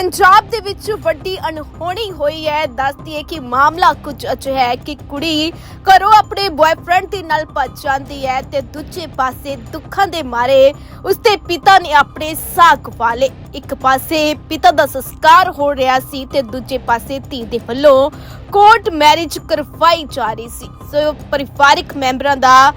ਪੰਜਾਬ ਦੇ ਵਿੱਚ ਵੱਡੀ ਅਣਹੋਣੀ ਹੋਈ ਹੈ। ਦੱਸਦੀ ਹੈ ਕਿ ਮਾਮਲਾ ਕੁਝ ਅਜਿਹਾ ਹੈ ਕਿ ਕੁੜੀ ਘਰੋਂ ਆਪਣੇ ਬॉयਫ੍ਰੈਂਡ ਦੇ ਨਾਲ ਭੱਜ ਜਾਂਦੀ ਹੈ ਤੇ ਦੂਜੇ ਪਾਸੇ ਦੁੱਖਾਂ ਦੇ ਮਾਰੇ ਉਸਦੇ ਪਿਤਾ ਨੇ ਆਪਣੇ ਸਾਹ ਗਵਾ ਲਏ ਇੱਕ ਪਾਸੇ ਪਿਤਾ ਦਾ ਸੰਸਕਾਰ ਹੋ ਰਿਹਾ ਸੀ ਤੇ ਦੂਜੇ ਪਾਸੇ ਧੀ ਦੇ ਵੱਲੋਂ ਕੋਰਟ ਮੈਰਿਜ ਕਰਵਾਈ ਜਾ ਰਹੀ ਸੀ। ਸੋ ਪਰਿਵਾਰਿਕ ਮੈਂਬਰਾਂ ਦਾ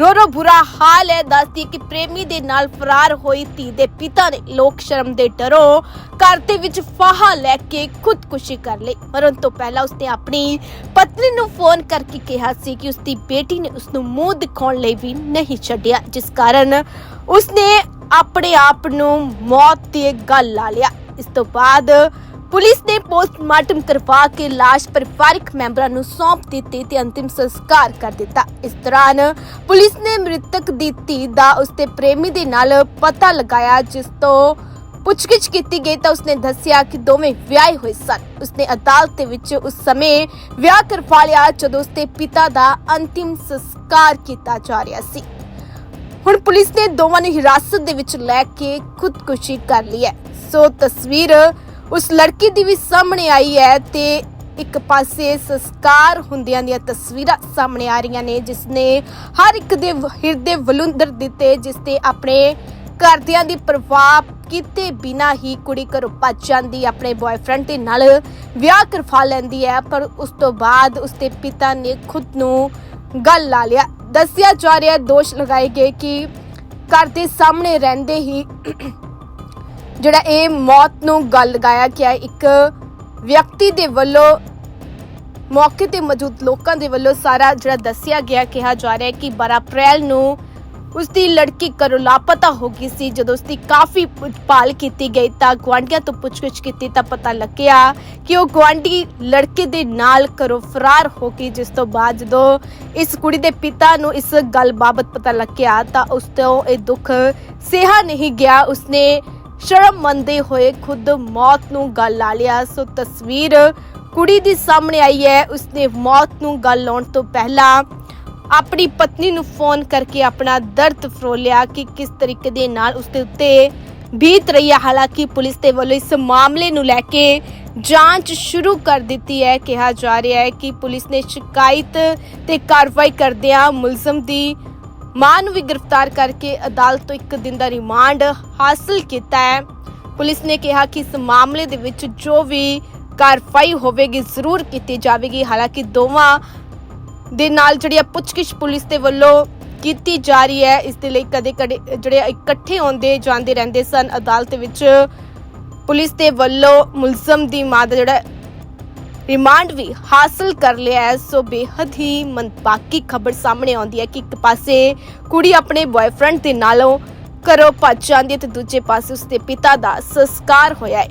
ਰੋ ਰੋ ਬੁਰਾ ਹਾਲ ਹੈ। ਦੱਸਦੀ ਕਿ ਪ੍ਰੇਮੀ ਦੇ ਨਾਲ ਫਰਾਰ ਹੋਈ ਧੀ ਦੇ ਪਿਤਾ ਨੇ ਲੋਕ ਸ਼ਰਮ ਦੇ ਡਰੋਂ ਘਰ ਦੇ ਵਿੱਚ ਫਾਹਾ ਲੈ ਕੇ ਖੁਦਕੁਸ਼ੀ ਕਰ ਲਈ। ਮਰਨ ਤੋਂ ਪਹਿਲਾਂ ਉਸਨੇ ਆਪਣੀ ਪਤਨੀ ਨੂੰ ਫੋਨ ਕਰਕੇ ਕਿਹਾ ਸੀ ਕਿ ਉਸਦੀ ਬੇਟੀ ਨੇ ਉਸ ਨੂੰ ਮੂੰਹ ਦਿਖਾਉਣ ਲਈ ਵੀ ਨਹੀਂ ਛੱਡਿਆ, ਜਿਸ ਕਾਰਨ ਉਸਨੇ ਆਪਣੇ ਆਪ ਨੂੰ ਮੌਤ ਦੇ ਗੱਲ ਲਾ ਲਿਆ। ਇਸ ਤੋਂ ਬਾਅਦ ਪੁਲਿਸ ਨੇ ਪੋਸਟਮਾਰਟਮ ਕਰਵਾ ਕੇ ਲਾਸ਼ ਪਰਿਵਾਰਕ ਮੈਂਬਰਾਂ ਨੂੰ ਸੌਂਪ ਦਿੱਤੀ ਤੇ ਅੰਤਿਮ ਸੰਸਕਾਰ ਕਰ ਦਿੱਤਾ। ਇਸ ਦੌਰਾਨ ਪੁਲਿਸ ਨੇ ਮ੍ਰਿਤਕ ਦੀ ਧੀ ਦਾ ਉਸਦੇ ਪ੍ਰੇਮੀ ਦੇ ਨਾਲ ਪਤਾ ਲਗਾਇਆ, ਜਿਸ ਤੋਂ ਪੁੱਛਗਿੱਛ ਕੀਤੀ ਗਈ ਤਾਂ ਉਸਨੇ ਦੱਸਿਆ ਕਿ ਦੋਵੇਂ ਵਿਆਹੇ ਹੋਏ ਸਨ। ਉਸਨੇ ਅਦਾਲਤ ਦੇ ਵਿੱਚ ਉਸ ਸਮੇਂ ਵਿਆਹ ਕਰਵਾ ਲਿਆ, ਜਦੋਂ ਉਸਦੇ ਪਿਤਾ ਦਾ ਅੰਤਿਮ ਸੰਸਕਾਰ ਕੀਤਾ ਜਾ ਰਿਹਾ ਸੀ। ਹੁਣ ਪੁਲਿਸ ਨੇ ਦੋਵਾਂ ਨੂੰ ਹਿਰਾਸਤ ਦੇ ਵਿੱਚ ਲੈ ਕੇ ਖੁਦਕੁਸ਼ੀ ਕਰ ਲਈ ਹੈ। ਸੋ ਤਸਵੀਰ ਉਸ ਲੜਕੀ ਦੀ ਵੀ ਸਾਹਮਣੇ ਆਈ ਹੈ ਤੇ ਇੱਕ ਪਾਸੇ ਸੰਸਕਾਰ ਹੁੰਦਿਆਂ ਦੀਆਂ ਤਸਵੀਰਾਂ ਸਾਹਮਣੇ ਆ ਰਹੀਆਂ ਨੇ, ਜਿਸ ਨੇ ਹਰ ਇੱਕ ਦੇ ਹਿਰਦੇ ਵਲੁੰਦਰ ਦਿੱਤੇ, ਜਿਸ ਤੇ ਆਪਣੇ ਘਰਦਿਆਂ ਦੀ ਪ੍ਰਭਾਵ ਕੀਤੇ ਬਿਨਾ ਹੀ ਕੁੜੀ ਘਰੋਂ ਭੱਜ ਜਾਂਦੀ, ਆਪਣੇ ਬॉयਫ੍ਰੈਂਡ ਦੇ ਨਾਲ ਵਿਆਹ ਕਰਵਾ ਲੈਂਦੀ ਹੈ, ਪਰ ਉਸ ਤੋਂ ਬਾਅਦ ਉਸਦੇ ਪਿਤਾ ਨੇ ਖੁਦ ਨੂੰ ਗੱਲ ਲਾ ਲਿਆ। ਦੱਸਿਆ ਜਾ ਰਿਹਾ ਦੋਸ਼ ਲਗਾਏ ਗਏ ਕਿ ਘਰ ਦੇ ਸਾਹਮਣੇ ਰਹਿੰਦੇ ਹੀ ਜਿਹੜਾ ਇਹ ਮੌਤ ਨੂੰ ਗੱਲ ਲਗਾਇਆ ਗਿਆ ਇੱਕ ਵਿਅਕਤੀ ਦੇ ਵੱਲੋਂ, ਮੌਕੇ ਤੇ ਮੌਜੂਦ ਲੋਕਾਂ ਦੇ ਵੱਲੋਂ ਸਾਰਾ ਜਿਹੜਾ ਦੱਸਿਆ ਗਿਆ, ਕਿਹਾ ਜਾ ਰਿਹਾ ਹੈ ਕਿ 12 ਅਪ੍ਰੈਲ ਨੂੰ ਉਸਦੀ ਲੜਕੀ ਘਰੋਂ ਲਾਪਤਾ ਹੋ ਗਈ ਸੀ। ਜਦੋਂ ਉਸਦੀ ਕਾਫੀ ਭਾਲ ਕੀਤੀ ਗਈ ਤਾਂ ਗੁਆਂਢੀਆਂ ਤੋਂ ਪੁੱਛਗਿੱਛ ਕੀਤੀ ਤਾਂ ਪਤਾ ਲੱਗਿਆ ਕਿ ਉਹ ਗੁਆਂਢੀ ਲੜਕੇ ਦੇ ਨਾਲ ਘਰੋਂ ਫਰਾਰ ਹੋ ਗਈ, ਜਿਸ ਤੋਂ ਬਾਅਦ ਜਦੋਂ ਇਸ ਕੁੜੀ ਦੇ ਪਿਤਾ ਨੂੰ ਇਸ ਗੱਲ ਬਾਬਤ ਪਤਾ ਲੱਗਿਆ ਤਾਂ ਉਸ ਤੋਂ ਇਹ ਦੁੱਖ ਸਿਹਾ ਨਹੀਂ ਗਿਆ। ਉਸਨੇ ਸ਼ਰਮ ਮੰਨਦੇ ਹੋਏ ਖੁਦ ਮੌਤ ਨੂੰ ਗੱਲ ਲਾ ਲਿਆ। ਸੋ ਤਸਵੀਰ ਕੁੜੀ ਦੀ ਸਾਹਮਣੇ ਆਈ ਹੈ। ਉਸਨੇ ਮੌਤ ਨੂੰ ਗੱਲ ਲਾਉਣ ਤੋਂ ਪਹਿਲਾਂ ਆਪਣੀ ਪਤਨੀ ਨੂੰ ਫੋਨ ਕਰਕੇ ਆਪਣਾ ਦਰਦ ਫਰੋਲਿਆ ਕਿ ਕਿਸ ਤਰੀਕੇ ਦੇ ਨਾਲ ਉਸਦੇ ਉੱਤੇ ਬੀਤ ਰਹੀ ਹੈ। ਹਾਲਾਂਕਿ ਪੁਲਿਸ ਦੇ ਵੱਲੋਂ ਇਸ ਮਾਮਲੇ ਨੂੰ ਲੈ ਕੇ ਜਾਂਚ ਸ਼ੁਰੂ ਕਰ ਦਿੱਤੀ ਹੈ। ਕਿਹਾ ਜਾ ਰਿਹਾ ਹੈ ਕਿ ਪੁਲਿਸ ਨੇ ਸ਼ਿਕਾਇਤ ਤੇ ਕਾਰਵਾਈ ਕਰਦਿਆਂ ਮੁਲਜ਼ਮ ਦੀ ਮਾਂ ਨੂੰ ਵੀ ਗ੍ਰਿਫਤਾਰ ਕਰਕੇ ਅਦਾਲਤ ਤੋਂ ਇੱਕ ਦਿਨ ਦਾ ਰਿਮਾਂਡ ਹਾਸਲ ਕੀਤਾ ਹੈ। ਪੁਲਿਸ ਨੇ ਕਿਹਾ ਕਿ ਇਸ ਮਾਮਲੇ ਦੇ ਵਿੱਚ ਜੋ ਵੀ ਕਾਰਵਾਈ ਹੋਵੇਗੀ ਜ਼ਰੂਰ ਕੀਤੀ ਜਾਵੇਗੀ। ਹਾਲਾਂਕਿ ਦੋਵਾਂ ਦੇ ਨਾਲ ਜਿਹੜੀ ਆ ਪੁੱਛਗਿੱਛ ਪੁਲਿਸ ਦੇ ਵੱਲੋਂ ਕੀਤੀ ਜਾ ਰਹੀ ਹੈ, ਇਸ ਦੇ ਲਈ ਕਦੇ ਕਦੇ ਜਿਹੜੇ ਇਕੱਠੇ ਹੁੰਦੇ ਜਾਂਦੇ ਰਹਿੰਦੇ ਸਨ। ਅਦਾਲਤ ਵਿੱਚ ਪੁਲਿਸ ਦੇ ਵੱਲੋਂ ਮੁਲਜ਼ਮ ਦੀ ਮਾਂ ਦਾ ਜਿਹੜਾ ਰਿਮਾਂਡ ਵੀ ਹਾਸਲ ਕਰ ਲਿਆ ਹੈ। ਸੋ ਬੇहद ਹੀ ਮੰਦਭਾਗੀ ਖਬਰ ਸਾਹਮਣੇ ਆਉਂਦੀ ਹੈ ਕਿ ਇੱਕ ਪਾਸੇ ਕੁੜੀ ਆਪਣੇ ਬॉयਫ੍ਰੈਂਡ ਦੇ ਨਾਲੋਂ ਘਰੋਂ ਭੱਜ ਜਾਂਦੀ ਹੈ ਤੇ ਦੂਜੇ ਪਾਸੇ ਉਸਦੇ ਪਿਤਾ ਦਾ ਸੰਸਕਾਰ ਹੋਇਆ ਹੈ।